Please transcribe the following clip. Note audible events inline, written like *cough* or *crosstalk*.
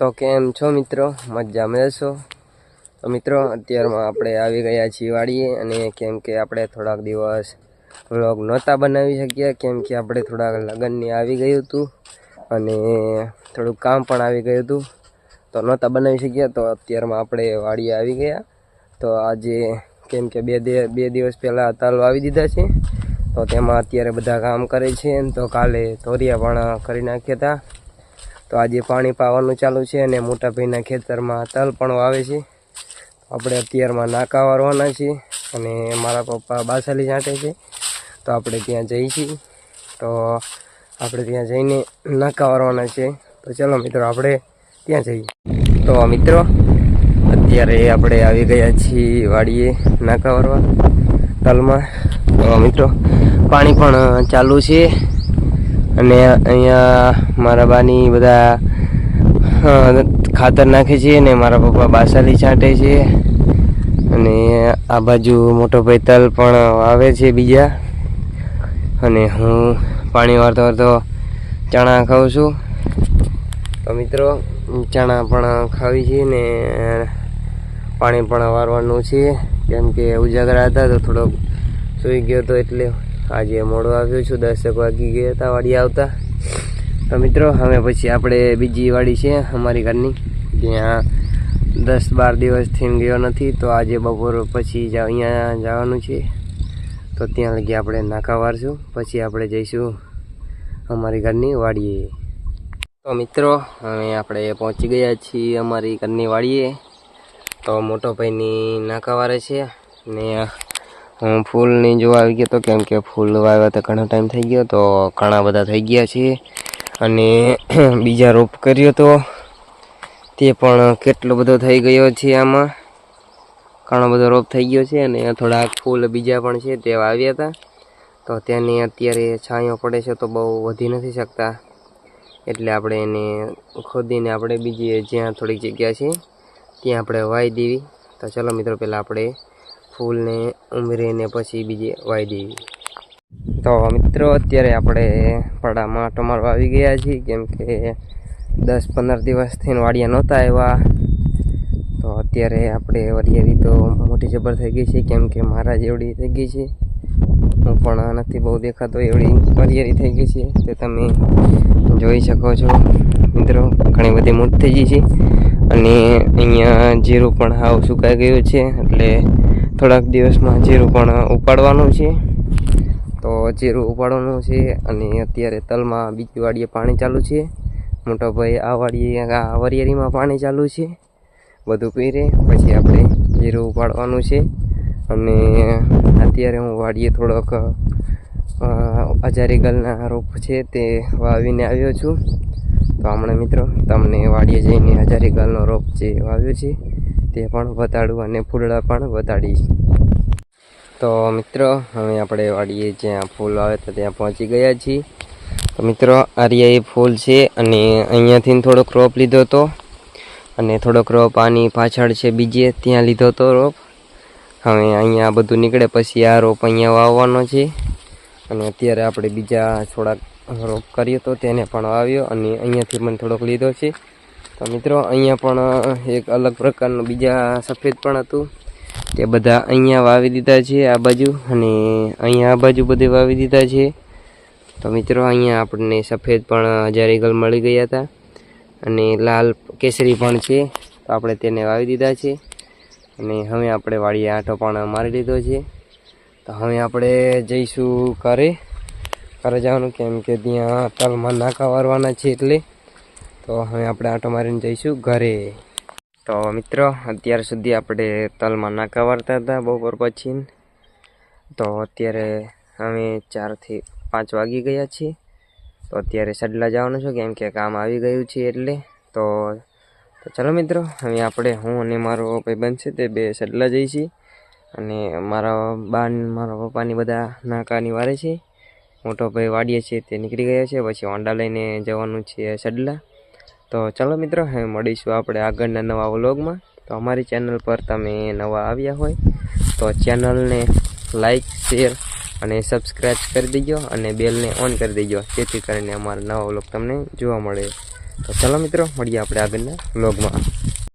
તો કેમ છો મિત્રો? મજામાં રહેશો તો મિત્રો, અત્યારમાં આપણે આવી ગયા છીએ વાડીએ અને કેમ કે આપણે થોડાક દિવસ વ્લોગ નહોતા બનાવી શક્યા, કેમ કે આપણે થોડાક લગ્નની આવી ગયું હતું અને થોડુંક કામ પણ આવી ગયું હતું. તો નહોતા બનાવી શક્યા, તો અત્યારમાં આપણે વાડીએ આવી ગયા. તો આજે કેમ કે બે બે દિવસ પહેલાં તાલ વાવી દીધા છે. તો તેમાં અત્યારે બધા કામ કરે છે તો કાલે તોરિયા પણ કરી નાખ્યા હતા. તો આજે પાણી પાવાનું ચાલુ છે અને મોટા ભાઈના ખેતરમાં તલ પણ વાવે છે. આપણે અત્યારમાં નાકા વારવાના છીએ અને મારા પપ્પા બાસાલી છાંટે છે. તો આપણે ત્યાં જઈ છીએ. તો આપણે ત્યાં જઈને નાકા વારવાના છે. તો ચલો મિત્રો, આપણે ત્યાં જઈએ. તો મિત્રો, અત્યારે આપણે આવી ગયા છીએ વાડીએ નાકા વારવા તલમાં. તો મિત્રો, પાણી પણ ચાલુ છે. અને અહીંયા મારા બાની બધા ખાતર નાખે છે અને મારા પપ્પા બાસાલી છાંટે છે. અને આ બાજુ મોટો ભાઈ તલ પણ વાવે છે બીજા. અને હું પાણી વારતો વારતો ચણા ખાઉં છું. તો મિત્રો, ચણા પણ ખાવી છે ને પાણી પણ વારવાનું છે. કેમ કે ઉજાગરા હતા તો થોડોક સૂઈ ગયો હતો એટલે આજે મોડો આવ્યો છું, દસેક વાગી ગયા હતા, વાડી આવતા. તો મિત્રો, હવે પછી આપણે બીજી વાડી છે, અમારી ઘરની. ત્યાં દસ બાર દિવસથી ગયો નથી, તો આજે બપોર પછી અહીંયા જવાનું છે. તો ત્યાં લગી આપણે નાકા વારશું, પછી આપણે જઈશું અમારી ઘરની વાડીએ. તો મિત્રો, હવે આપણે પહોંચી ગયા છીએ અમારી ઘરની વાડીએ. તો મોટો ભાઈની નાકા વારે છે, ને હું ફૂલની જોવા આવી ગયો તો કેમ કે ફૂલ વાવ્યા તો ઘણો ટાઈમ થઈ ગયો તો ઘણા બધા થઈ ગયા છે. અને *clears throat* બીજા રોપ કર્યો તો તે પણ કેટલો બધો થઈ ગયો છે આમાં. ઘણો બધો રોપ થઈ ગયો છે અને થોડાક ફૂલ બીજા પણ છે તે વાવ્યા હતા. તો તેની અત્યારે છાંયો પડે છે તો બહુ વધી નથી શકતા. એટલે આપણે એને ખોદીને આપણે બીજી જ્યાં થોડીક જગ્યા છે ત્યાં આપણે વાવી દેવી. તો ચલો મિત્રો, પહેલાં આપણે ફૂલને ઉમેરીને પછી બીજે વાવી દેવી. તો મિત્રો, અત્યારે આપણે પડામાં ટમાટો આવી ગયા છીએ. કેમ કે દસ પંદર દિવસથી વાડિયા નહોતા આવ્યા. તો અત્યારે આપણે વરિયાળી તો મોટી જબર થઈ ગઈ છે. કેમ કે મારા જેવડી થઈ ગઈ છે. હું પણ નથી બહુ દેખાતો એવડી વરિયાળી થઈ ગઈ છે. તે તમે જોઈ શકો છો. મિત્રો, ઘણી બધી મોટી થઈ ગઈ છે. અને અહીંયા જીરું પણ હાવ સુકાઈ ગયું છે. એટલે થોડાક દિવસમાં જીરું પણ ઉપાડવાનું છે. તો જીરું ઉપાડવાનું છે અને અત્યારે તલમાં બીજી વાડીએ પાણી ચાલુ છે. મોટો ભાઈ આ વાડીએ આ વરિયાળીમાં પાણી ચાલુ છે. બધું પીરે પછી આપણે જીરું ઉપાડવાનું છે. અને અત્યારે હું વાડીએ થોડોક અ, ગલના રોપ છે તે વાવીને આવ્યો છું. તો હમણાં મિત્રો તમને વાડીએ જઈને હજારી ગલનો રોપ જે વાવ્યો છે તે પણ બતાડું અને ફૂલડા પણ બતાડીશ તો મિત્રો, હવે આપણે વાડીએ જ્યાં ફૂલ આવે તો ત્યાં પહોંચી ગયા છીએ. તો મિત્રો, આર્યા એ ફૂલ છે અને અહીંયાથી થોડોક રોપ લીધો હતો. અને થોડોક રોપ આની પાછળ છે બીજે, ત્યાં લીધો હતો રોપ હવે અહીંયા બધું નીકળે પછી આ રોપ અહીંયા વાવવાનો છે. અને અત્યારે આપણે બીજા થોડાક રોપ કર્યો તો તેને પણ વાવ્યો અને અહીંયાથી મને થોડોક લીધો છે. તો મિત્રો, અહીંયા પણ એક અલગ પ્રકારનું, બીજા સફેદ પણ હતું. તે બધા અહીંયા વાવી દીધા છે, આ બાજુ, અને અહીંયા આ બાજુ બધે વાવી દીધા છે. તો મિત્રો, અહીંયા આપણને સફેદ પણ હજારીગલ મળી ગયા હતા. અને લાલ કેસરી પણ છે, તો આપણે તેને વાવી દીધા છે. અને હવે આપણે વાડીએ આંટો પણ મારી લીધો છે. તો હવે આપણે જઈશું ઘરે. ઘરે જવાનું કેમ કે ત્યાં તલમાં નાકા વારવાના છે એટલે. તો હવે આપણે આટો મારીને જઈશું ઘરે. તો મિત્રો, અત્યાર સુધી આપણે તલમાં નાકા વારતા હતા બપોર પછી તો અત્યારે અમે ચારથી પાંચ વાગી ગયા છીએ. તો અત્યારે સડલા જવાનું છું કેમ કે કામ આવી ગયું છે એટલે. તો ચલો મિત્રો, હવે આપણે હું અને મારો ભાઈબંધ છે તે બે સડલા જઈશી. અને મારા બા મારા પપ્પાની બધા નાકાની વારે છે. મોટો ભાઈ વાડીએ છીએ તે નીકળી ગયા છે, પછી હોન્ડા લઈને જવાનું છે સડલા. તો ચલો મિત્રો, હવે મળીશું આપણે આગળના નવા વ્લોગમાં. તો અમારી ચેનલ પર તમે નવા આવ્યા હોય, તો ચેનલને લાઈક, શેર અને સબસ્ક્રાઈબ કરી દેજો અને બેલને ઓન કરી દેજો, જેથી કરીને અમારા નવા વ્લોગ તમને જોવા મળે. તો ચાલો મિત્રો, મળીએ આપણે આગળના વ્લોગમાં.